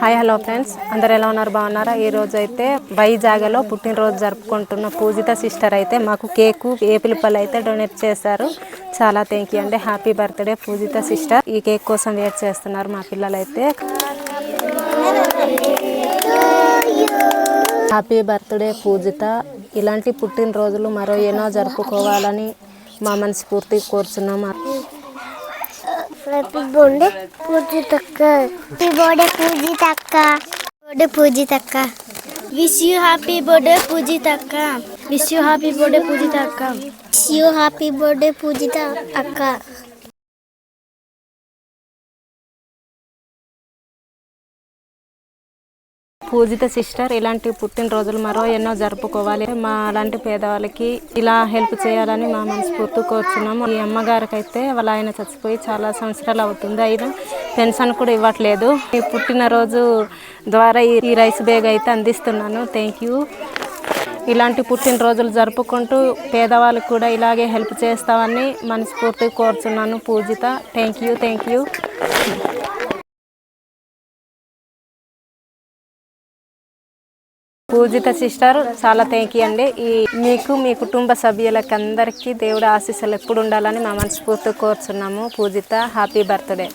Hi hello friends. అందరు ఎలా ఉన్నారు? బాగున్నారా? ఈ రోజు అయితే వైజాగ్లో పుట్టినరోజు జరుపుకుంటున్న పూజిత సిస్టర్ అయితే మాకు కేకు ఏపిల్ పళ్ళు అయితే డొనేట్ చేశారు. చాలా థ్యాంక్ యూ అండి. Happy birthday Poojitha sister. ఈ కేక్ కోసం వెయిట్ చేస్తున్నారు మా పిల్లలైతే. Happy birthday Poojitha. ఇలాంటి పుట్టినరోజులు మరో ఎన్నో జరుపుకోవాలని మా మనస్ఫూర్తి కోరుచున్నాము హ్యాపీ బర్త్డే పూజితక్క హ్యాపీ బర్త్డే పూజితక్క బర్త్డే పూజితక్క విష్ యూ హ్యాపీ బర్త్డే పూజితక్క wish you happy birthday పూజితక్క wish you happy birthday Poojitha అక్క పూజిత సిస్టర్ ఇలాంటి పుట్టినరోజులు మరో ఎన్నో జరుపుకోవాలి. మా అలాంటి పేదవాళ్ళకి ఇలా హెల్ప్ చేయాలని మా మనస్ఫూర్తి కోరుచున్నాము. ఈ అమ్మగారికి అయితే వాళ్ళ ఆయన చచ్చిపోయి చాలా సంవత్సరాలు అవుతుంది. అయినా పెన్షన్ కూడా ఇవ్వట్లేదు. ఈ పుట్టినరోజు ద్వారా ఈ- రైస్ బ్యాగ్ అయితే అందిస్తున్నాను. థ్యాంక్ యూ ఇలాంటి పుట్టినరోజులు జరుపుకుంటూ పేదవాళ్ళకి కూడా ఇలాగే హెల్ప్ చేస్తామని మనస్ఫూర్తిగా కోరుచున్నాను Poojitha. Thank you thank you Poojitha sister చాలా థ్యాంక్ యూ అండి. ఈ మీకు మీ కుటుంబ సభ్యులకి అందరికీ దేవుడు ఆశీస్సులు ఎప్పుడు ఉండాలని మా మనస్ఫూర్తి కోరుచున్నాము. పూజిత హ్యాపీ బర్త్డే